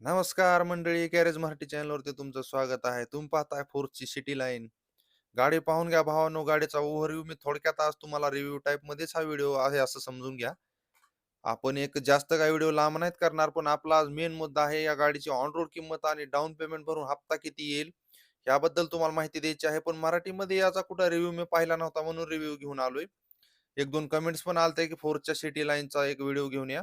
नमस्कार मंडळी गॅरेज मराठी चॅनलवरती तुमचं स्वागत आहे. तुम्ही पाहताय फोर्सची सिटी लाईन. गाडी पाहून घ्या भावानो गाडीचा ओव्हरव्ह्यू मी थोडक्यात आज तुम्हाला रिव्ह्यू टाईप मध्येच हा व्हिडिओ आहे असं समजून घ्या. आपण एक जास्त काय व्हिडिओ लांब नाहीत करणार पण आपला आज मेन मुद्दा आहे या गाडीची ऑन रोड किंमत आणि डाऊन पेमेंट भरून हप्ता किती येईल याबद्दल तुम्हाला माहिती द्यायची आहे. पण मराठीमध्ये याचा कुठं रिव्ह्यू मी पाहिला नव्हता म्हणून रिव्ह्यू घेऊन आलोय. एक दोन कमेंट्स पण आलते की फोर्सच्या सिटी लाईनचा एक व्हिडिओ घेऊन या.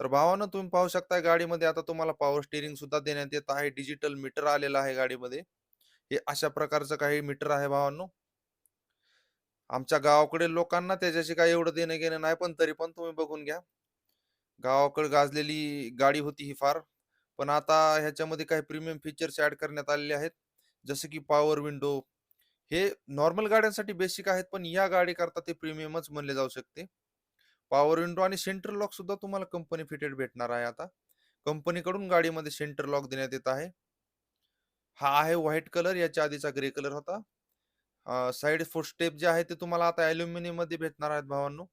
तर भावानं तुम्ही पाहू शकता गाडीमध्ये आता तुम्हाला पॉवर स्टिअरिंग सुद्धा देण्यात येत आहे. डिजिटल मीटर आलेलं आहे गाडीमध्ये. हे अशा प्रकारचं काही मीटर आहे भावांनो. आमच्या गावाकडे लोकांना त्याच्याशी काही एवढं देणं घेणं नाही पण तरी पण तुम्ही बघून घ्या. गावाकडे गाजलेली गाडी होती ही फार. पण आता ह्याच्यामध्ये काही प्रीमियम फीचर्स ऍड करण्यात आलेले आहेत. जसं की पॉवर विंडो हे नॉर्मल गाड्यांसाठी बेसिक आहेत पण या गाडी करता ते प्रीमियमच म्हणले जाऊ शकते. पॉवर विंडो आणि सेंटर लॉक सुद्धा तुम्हाला कंपनी फिटेड भेटणार आहे आता. कंपनीकडून गाडीमध्ये सेंटर लॉक देण्यात येत आहे. हा आहे व्हाईट कलर याच्या आधीचा ग्रे कलर होता. साइड फुट स्टेप जे आहे ते तुम्हाला आता अॅल्युमिनियममध्ये भेटणार आहेत भावांनो.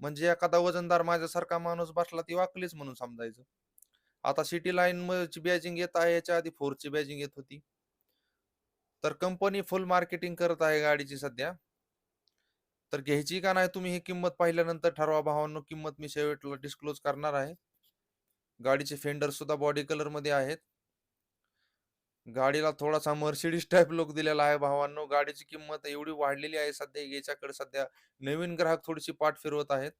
म्हणजे एखादा वजनदार माझ्यासारखा माणूस बसला ती वाकलीच म्हणून समजायचं. आता सिटी लाईन ची बॅजिंग येत आहे याच्या आधी फोरची बॅजिंग येत होती. तर कंपनी फुल मार्केटिंग करत आहे गाडीची सध्या. तर घ्यायची का नाही तुम्ही ही किंमत पाहिल्यानंतर ठरवा भावांनो किंमत मी शेवटला डिस्क्लोज करणार आहे. गाडीचे फेंडर सुद्धा बॉडी कलरमध्ये आहेत. गाडीला थोडासा मर्सिडीज टाईप लुक दिलेला आहे भावांनो. गाडीची किंमत एवढी वाढलेली आहे सध्या याच्याकडे सध्या नवीन ग्राहक थोडीशी पाठ फिरवत आहेत.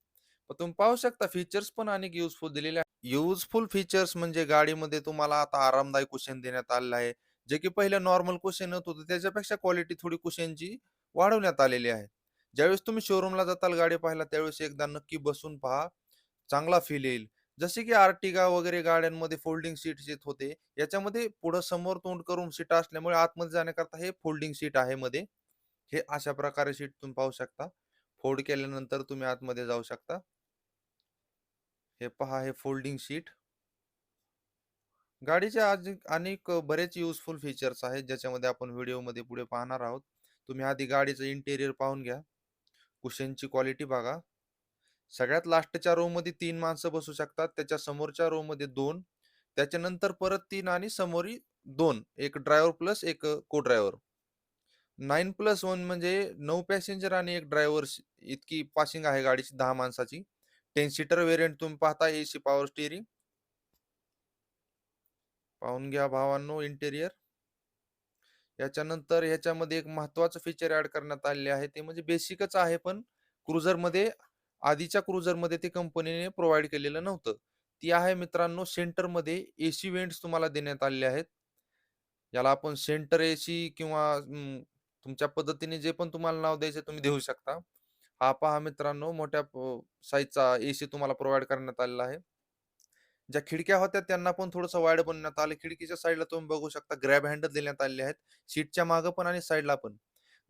पण तुम्ही पाहू शकता फीचर्स पण अनेक युजफुल दिलेले आहे. युजफुल फीचर्स म्हणजे गाडीमध्ये तुम्हाला आता आरामदायी कुशन देण्यात आलेलं आहे. जे की पहिलं नॉर्मल कुशन होत होतं त्याच्यापेक्षा क्वालिटी थोडी कुशनची वाढवण्यात आलेली आहे. ज्यावेळेस तुम्ही शोरूमला जाताल गाडी पाहायला त्यावेळेस एकदा नक्की बसून पहा. चांगला फील येईल. जसे की आर्टिगा वगैरे गाड्यांमध्ये फोल्डिंग सीट येत होते. याच्यामध्ये पुढं समोर तोंड करून सीट असल्यामुळे आतमध्ये जाण्याकरता हे फोल्डिंग सीट आहे मध्ये. हे अशा प्रकारे सीट तुम्ही पाहू शकता. फोल्ड केल्यानंतर तुम्ही आतमध्ये जाऊ शकता. हे पहा हे फोल्डिंग सीट गाडीचे आज अनेक बरेच युजफुल फीचर्स आहेत ज्याच्यामध्ये आपण व्हिडिओमध्ये पुढे पाहणार आहोत. तुम्ही आधी गाडीचं इंटेरियर पाहून घ्या. कुशनची क्वालिटी बघा. सगळ्यात लास्टच्या रो मध्ये तीन माणसं बसू शकतात. त्याच्या समोरच्या रो मध्ये दोन. त्याच्यानंतर परत तीन आणि समोरी दोन. एक ड्रायव्हर प्लस एक को ड्रायव्हर नाईन प्लस वन म्हणजे नऊ पॅसेंजर आणि एक ड्रायव्हर इतकी पासिंग आहे गाडीची दहा माणसाची. टेन सीटर वेरियंट तुम्ही पाहता एसी पॉवर स्टिअरिंग पाहून घ्या भावांनो इंटेरियर याच्यानंतर ह्याच्यामध्ये एक महत्वाचं फीचर ऍड करण्यात आलेले आहे. ते म्हणजे बेसिकच आहे पण क्रुझरमध्ये आधीच्या क्रुझरमध्ये ते कंपनीने प्रोव्हाइड केलेलं नव्हतं. ती आहे मित्रांनो सेंटरमध्ये एसी वेंट्स तुम्हाला देण्यात आलेले आहेत. याला आपण सेंटर एसी किंवा तुमच्या पद्धतीने जे पण तुम्हाला नाव द्यायचे तुम्ही देऊ शकता. हा पहा मित्रांनो मोठ्या साईजचा एसी तुम्हाला प्रोव्हाइड करण्यात आलेला आहे. ज्या खिडक्या होत्या त्यांना पण थोडंसं वाईड बनवण्यात आलं. खिडकीच्या साईडला तुम्ही बघू शकता ग्रॅब हँडल देण्यात आलेले आहेत. सीटच्या मागं पण आणि साईडला पण.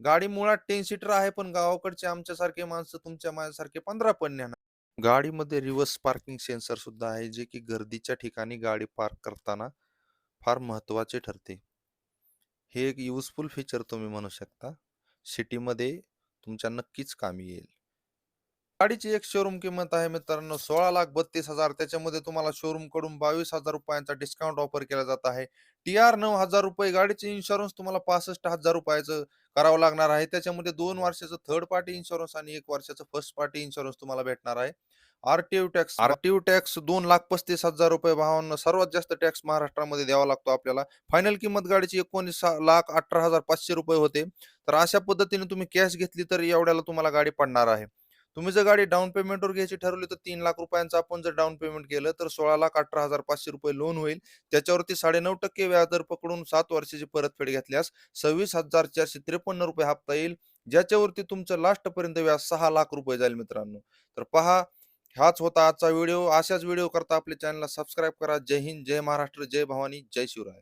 गाडी मुळात टेन सीटर आहे पण गावाकडचे आमच्यासारखे माणसं तुमच्या माझ्यासारखे पंधरा पण न्या गाडीमध्ये रिव्हर्स पार्किंग सेन्सर सुद्धा आहे जे की गर्दीच्या ठिकाणी गाडी पार्क करताना फार महत्त्वाचे ठरते. हे एक युजफुल फीचर तुम्ही म्हणू शकता. सिटीमध्ये तुमच्या नक्कीच कामी येईल. गाडीची एक शोरूम किंमत आहे मित्रांनो. सोळा लाख बत्तीस हजार. त्याच्यामध्ये तुम्हाला शोरूमकडून बावीस हजार रुपयांचा डिस्काउंट ऑफर केला जात आहे. टी आर नऊ हजार रुपये. गाडीचे इन्शुरन्स तुम्हाला पासष्ट हजार रुपयाचं करावं लागणार आहे. त्याच्यामध्ये दोन वर्षाचं थर्ड पार्टी इन्शुरन्स आणि एक वर्षाचं फर्स्ट पार्टी इन्शुरन्स तुम्हाला भेटणार आहे. आरटीओ टॅक्स आरटीओ टॅक्स दोन लाख पस्तीस हजार रुपये. भावांना सर्वात जास्त टॅक्स महाराष्ट्रामध्ये द्यावा लागतो आपल्याला. फायनल किंमत गाडीची एकोणीस लाख अठरा हजार पाचशे रुपये होते. तर अशा पद्धतीने तुम्ही कॅश घेतली तर एवढ्याला तुम्हाला गाडी पडणार आहे. तुम्ही जर गाडी डाऊन पेमेंटवर घ्यायची ठरवली तर तीन लाख रुपयांचं आपण जर डाऊन पेमेंट केलं तर सोळा लाख अठरा हजार पाचशे रुपये लोन होईल. त्याच्यावरती साडे नऊ टक्के व्याजदर पकडून सात वर्षाची परतफेड घेतल्यास सव्वीस हजार चारशे त्रेपन्न रुपये हप्ता येईल. ज्याच्यावरती तुमचं लास्ट पर्यंत व्याज सहा लाख रुपये जाईल मित्रांनो. तर पहा हाच होता आजचा व्हिडिओ अशाच व्हिडिओ करता आपल्या चॅनलला सबस्क्राईब करा. जय हिंद जय महाराष्ट्र जय भवानी जय शिवराय.